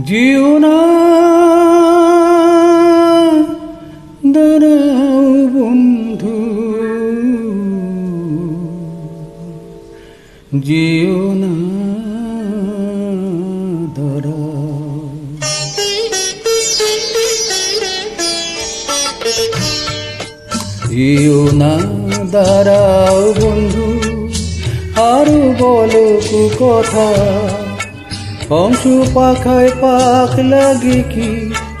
জিও না। বন্ধু। জিও না। দাঁড়াও। বন্ধু। আরও বলো কথা। অংশু পাখায় পাক লাগে কি?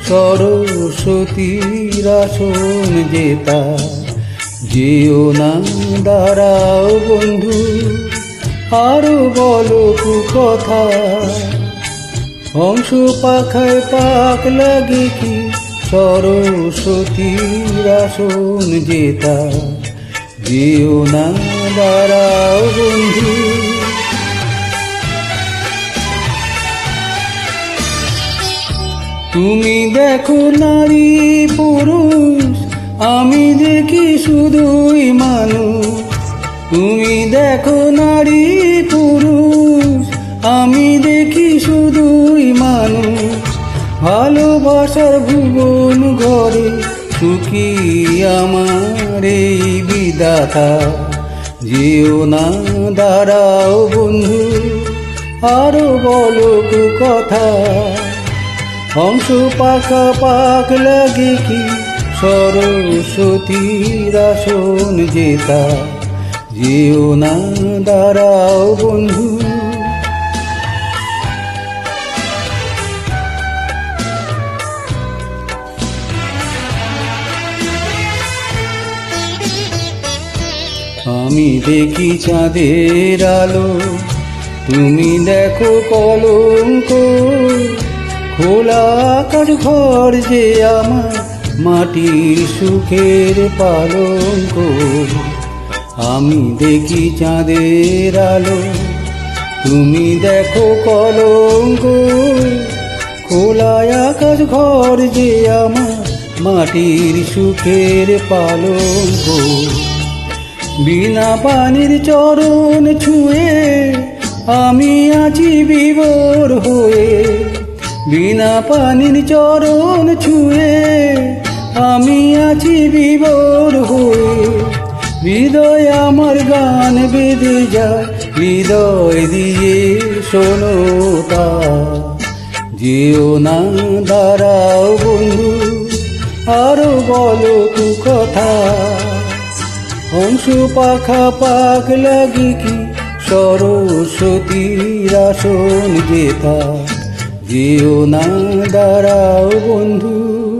সরস্বতীর আসন জেতা। যেও না দাঁড়াও বন্ধু, আরও বলো কথা অংশ পাখায় পাক লাগে কি? সরস্বতীর আসন জেতা। যেও না দাঁড়াও বন্ধু তুমি দেখো নারী পুরুষ, আমি দেখি শুধুই মানুষ। তুমি দেখো নারী পুরুষ, আমি দেখি শুধুই মানুষ। ভালোবাসার ভুবন ঘরে সুখী আমার এই বিদাতা যেও না দাঁড়াও বন্ধু, আরও বলো কথা। হংস পাখা পাক লাগে কি? সরস্বতীর আসন জেতা। যেও না দাঁড়াও বন্ধু। আমি দেখি চাঁদের আলো, তুমি দেখো কলঙ্ক। খোলা আকাশ ঘর যে আমার, মাটির সুখের পালঙ্ক আমি দেখি চাঁদের আলো, তুমি দেখো কলঙ্ক। খোলা আকাশ ঘর যে আমার, মাটির সুখের পালঙ্ক বিনা পানির চরণ ছুঁয়ে আমি আছি বিবর বিনা পানির চরণ ছুঁয়ে আমি আছি বিবর হয়ে। হৃদয় আমার গান বেঁধে যায়, হৃদয় দিয়ে শোনো তা। যেও না, দাঁড়াও বন্ধু, আরও বলো কু কথা। হংস পাখা পাক লাগি কি, সরস্বতীর আসন জেতা। যেও না দাঁড়াও বন্ধু।